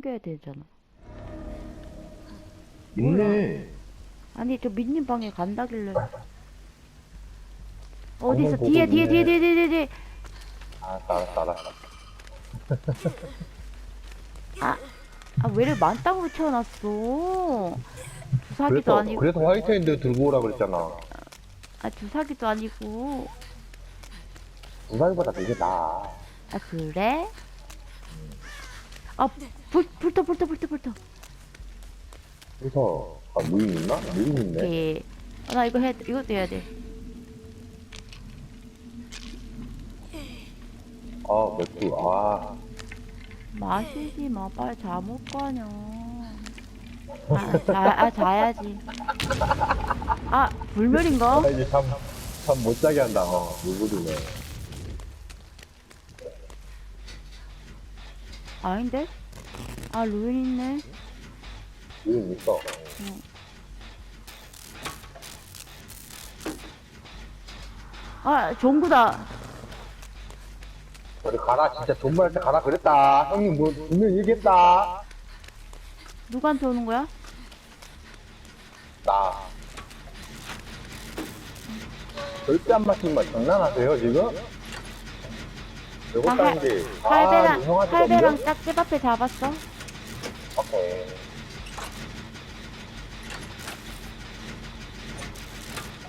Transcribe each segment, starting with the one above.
챙겨야 되잖아. 있네. 아니 저 민님 방에 간다길래. 어디 있어? 뒤에 뒤에 뒤에. 뒤에 뒤에 뒤에. 알았어, 알았어, 알았어. 아, 아 왜를 만땅으로 채워놨어? 주사기도 그래서, 아니고, 그래서 화이트핸드 들고 오라 그랬잖아. 아 주사기도 아니고. 우사기보다 되게 나아. 아 그래? 아 불, 불터 불터 불터 불터. 그래서, 아, 무인 있나? 무인 있네. 오케이. 아, 나 이거 해, 이것도 해야 돼. 아, 맥주, 아. 마시지 마, 빨리 거 아냐. 아, 자, 아 자야지. 아 불멸인가? 아, 이제 잠, 잠 못 자게 한다, 어. 누구들네. 아닌데? 아 루인 있네. 무인 있어. 아 종구다. 저리 가라, 진짜 존말할 때 가라 그랬다. 형님 뭐, 분명히 얘기했다. 누구한테 오는 거야? 나. 절대 안 맞힌 말 장난하세요, 지금? 요거 나딴 게. 아, 할배랑 형한테 할배랑 없네? 짝집 앞에 잡았어. 오케이.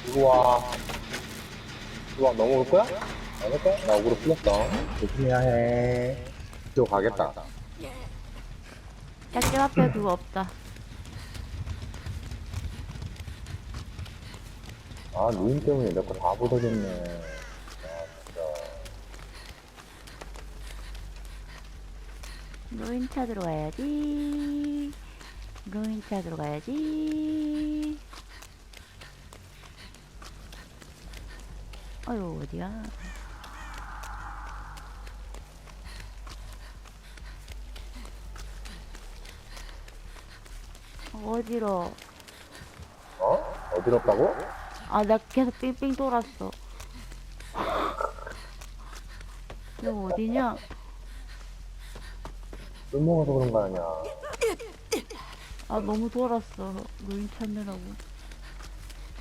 이거 와. 이거 와, 넘어올 거야? 안 올 거야? 나 억으로 풀렸어. 조심해야 해. 이쪽 가겠다. 짝집 앞에 누구 없다. 아, 누인 때문에 내거다 부서졌네. 아, 진짜. 루인 찾으러 가야지. 루인 찾으러 가야지. 아유 어디야? 어디로? 어? 어지럽다고? 아, 나 계속 삥삥 돌았어. 너 어디냐? 술 먹어서 그런 거 아니야. 아, 너무 돌았어. 루인 찾느라고.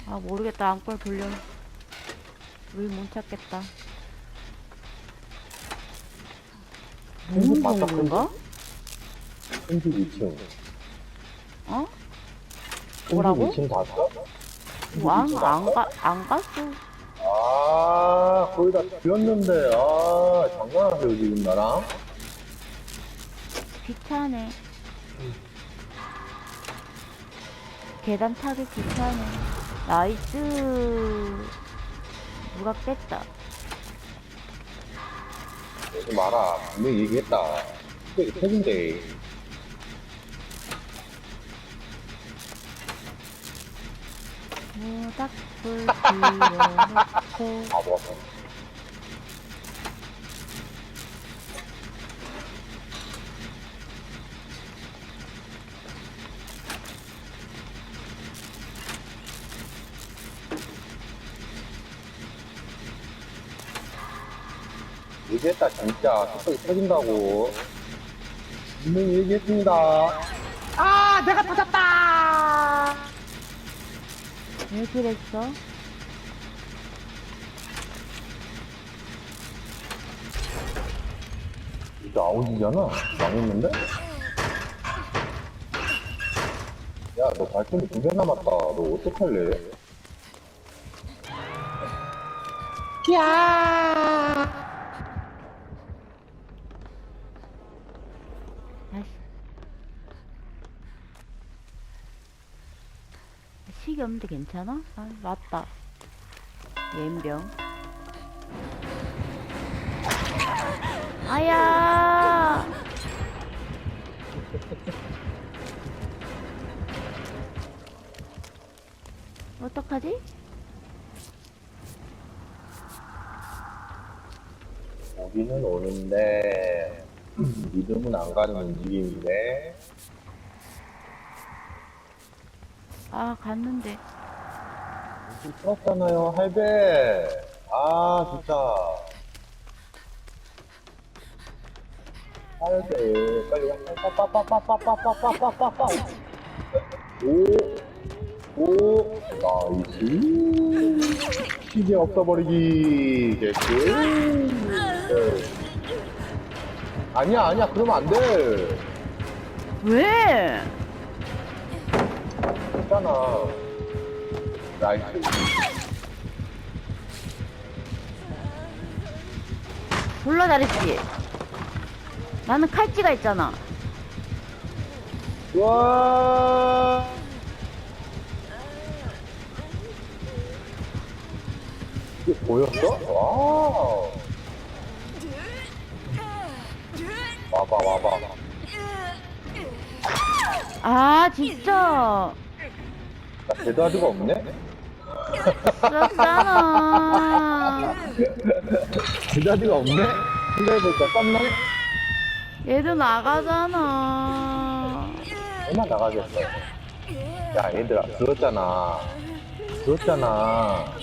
아, 모르겠다. 안걸 돌려. 루인 못 찾겠다. 무슨 맞다, 건가? 32층. 어? 뭐라고? 32층 갔어? 뭐 안, 안, 가, 안 갔어. 아, 거의 다 비었는데. 아, 장난하세요, 지금 나랑? 귀찮네. 계단 타기 귀찮네. 나이스. 누가 뺐다. 오지 마라. 분명히 얘기했다. 이게 터진대. 모닥불 불어놓고 바보. 얘기했다, 진짜. 뚝뚝이 터진다고. 분명히 얘기했습니다. 아, 내가 터졌다! 왜 그랬어? 이거 아웃이잖아. 망했는데? 야, 너 발전이 두개 남았다. 너 어떡할래? 아 식이 없는데 괜찮아? 아 맞다 옌병 아야 어떡하지? 오기는 오는데, 믿음은 안 가는 움직임인데, 아 갔는데 풀었잖아요, 할배. 아, 진짜. 돼. 빨리 와. 빠빠빠빠빠빠빠빠빠빠빠. 오. 오. 나이스. 시계 없어버리기. 개꿀. 네. 아니야, 아니야. 그러면 안 돼. 왜? 괜찮아. 나이스. 졸라 잘했지? 나는 칼찌가 있잖아. 와. 이게 보였어? 와. 와봐, 와봐. 아, 진짜. 나 데드하드가 없네? 썼잖아. 데드하드가 없네? 생각해보니까 깜네? 얘도 나가잖아. 얼마 나가겠어? 야, 얘들아, 들었잖아. 들었잖아. 아.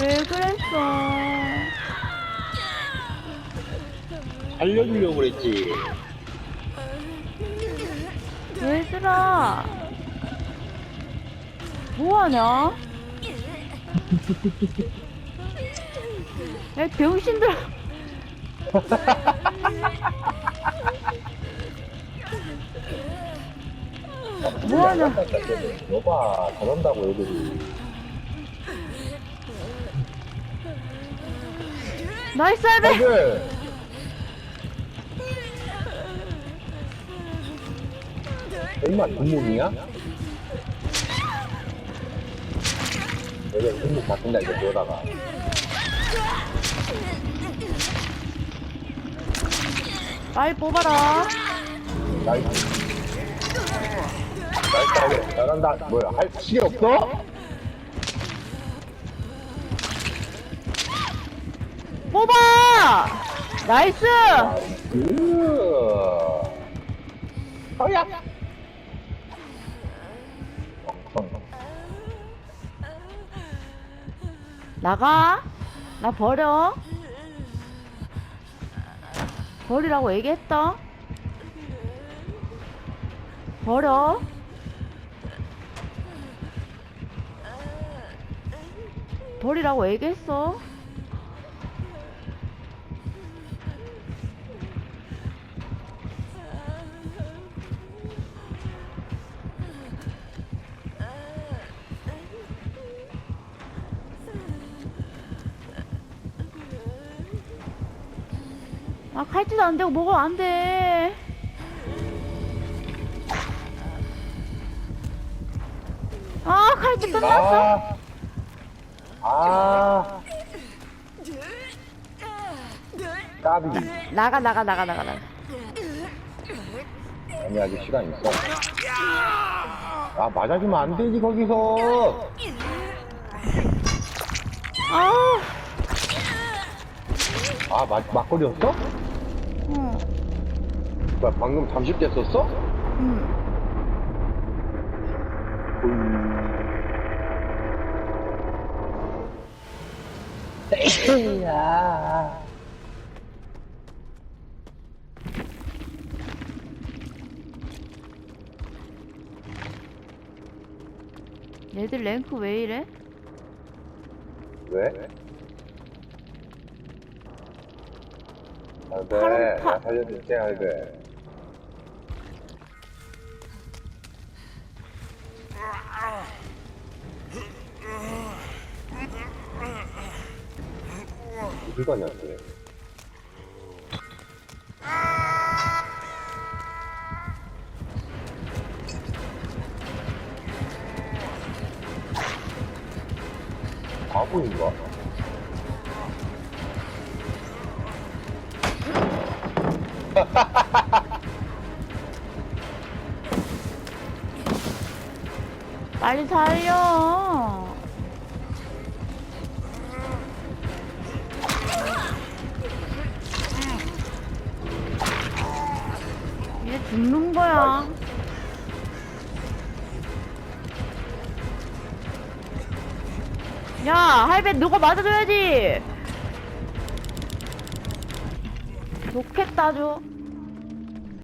왜 그랬어? 알려주려고 그랬지. 얘들아. 뭐하냐? 야, 병신들. 뭐하냐? 여봐, 저런다고 애들이. 나이스 할배! 애들! 얼마 뒷몸이야? 여기 뒷몸 바꾼다, 이제 그러다가. 빨리 뽑아라. 나이스. 나이스, 하게. 잘한다. 뭐야, 할 시계 없어? 뽑아! 나이스! 으 허야! 나가. 나 버려. 버리라고 얘기했다. 버려. 버리라고 얘기했어. 아, 칼질도 안 되고 뭐가 안 돼. 아, 칼질 끝났어? 아, 아, 까비. 나가, 나가, 나가, 나가, 나가. 아니, 아직 시간 있어. 아, 맞아주면 안 되지, 거기서. 아, 아, 맞, 막걸리였어? 응, 뭐야, 방금 잠식됐었어? 응. 야. 얘들 랭크 왜 이래? 왜? 할배, 파란 파- 나 살려줄게, 할배. 어디 가냐, 쟤? 바보인가? 빨리 살려. 이제 죽는 거야. 야, 할배 누가 맞아줘야지. 좋겠다, 줘.